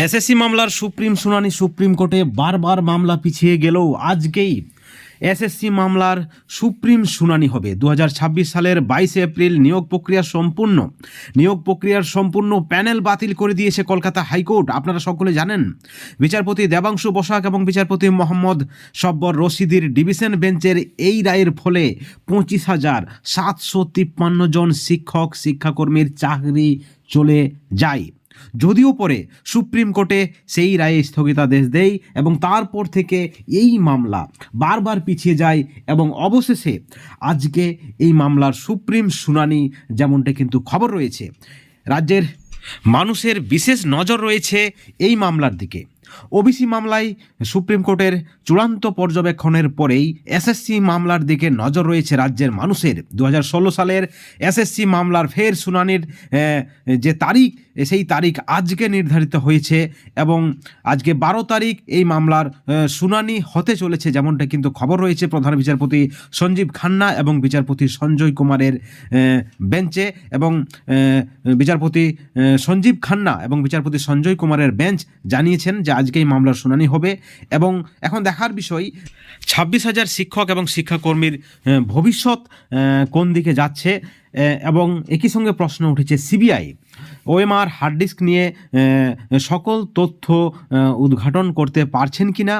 SSC মামলার supreme শুনানি supreme কোর্টে বারবার মামলা পিছিয়ে গেলেও আজকেই এসএসসি মামলার সুপ্রিম শুনানি হবে। দু হাজার ছাব্বিশ সালের বাইশে এপ্রিল নিয়োগ প্রক্রিয়া সম্পূর্ণ। নিয়োগ প্রক্রিয়ার সম্পূর্ণ প্যানেল বাতিল করে দিয়েছে কলকাতা হাইকোর্ট। আপনারা সকলে জানেন, বিচারপতি দেবাংশু বসাক এবং বিচারপতি মোহাম্মদ সব্বর রশিদির ডিভিশন বেঞ্চের এই রায়ের ফলে পঁচিশ হাজার সাতশো তিপ্পান্ন জন শিক্ষক, শিক্ষাকর্মীর চাকরি চলে যায়। যদিও পরে সুপ্রিম কোর্টে সেই রায়ে স্থগিতাদেশ দেয় এবং তারপর থেকে এই মামলা বারবার পিছিয়ে যায় এবং অবশেষে আজকে এই মামলার সুপ্রিম শুনানি যেমনটা কিন্তু খবর রয়েছে। রাজ্যের মানুষের বিশেষ নজর রয়েছে এই মামলার দিকে। ওবিসি মামলায় সুপ্রিম কোর্টের চূড়ান্ত পর্যবেক্ষণের পরেই এসএসসি মামলার দিকে নজর রয়েছে রাজ্যের মানুষের। দু হাজার ষোলো সালের এসএসসি মামলার ফের শুনানির যে তারিখ সেই তারিখ আজকে নির্ধারিত হয়েছে এবং আজকে বারো তারিখ এই মামলার শুনানি হতে চলেছে যেমনটা কিন্তু খবর রয়েছে প্রধান বিচারপতি সঞ্জীব খান্না এবং বিচারপতি সঞ্জয় কুমারের বেঞ্চে এবং বিচারপতি সঞ্জীব খান্না এবং বিচারপতি সঞ্জয় কুমারের বেঞ্চ জানিয়েছেন যে আজকে এই মামলার শুনানি হবে এবং এখন দেখার বিষয়, ছাব্বিশ হাজার শিক্ষক এবং শিক্ষাকর্মীর ভবিষ্যৎ কোন দিকে যাচ্ছে এবং একই সঙ্গে প্রশ্ন উঠেছে, সিবিআই, ওএমআর হার্ড ডিস্ক নিয়ে সকল তথ্য উদ্ঘাটন করতে পারছেন কি না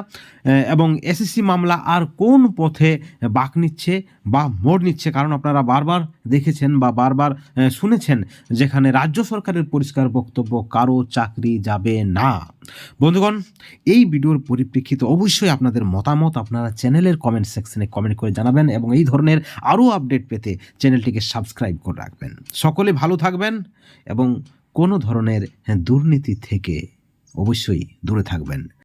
এবং এসএসসি মামলা আর কোন পথে বাক নিচ্ছে বা মোড় নিচ্ছে? কারণ আপনারা বারবার দেখেছেন বা বারবার শুনেছেন যেখানে রাজ্য সরকারের পরিষ্কার বক্তব্য, কারও চাকরি যাবে না। বন্ধুগণ, এই ভিডিওর পরিপ্রেক্ষিতে অবশ্যই আপনাদের মতামত আপনারা চ্যানেলের কমেন্ট সেকশনে কমেন্ট করে জানাবেন এবং এই ধরনের আরও আপডেট পেতে চ্যানেলটিকে সাবস্ক্রাইব করে রাখবেন। সকলে ভালো থাকবেন এবং কোনো ধরনের দুর্নীতি থেকে অবশ্যই দূরে থাকবেন।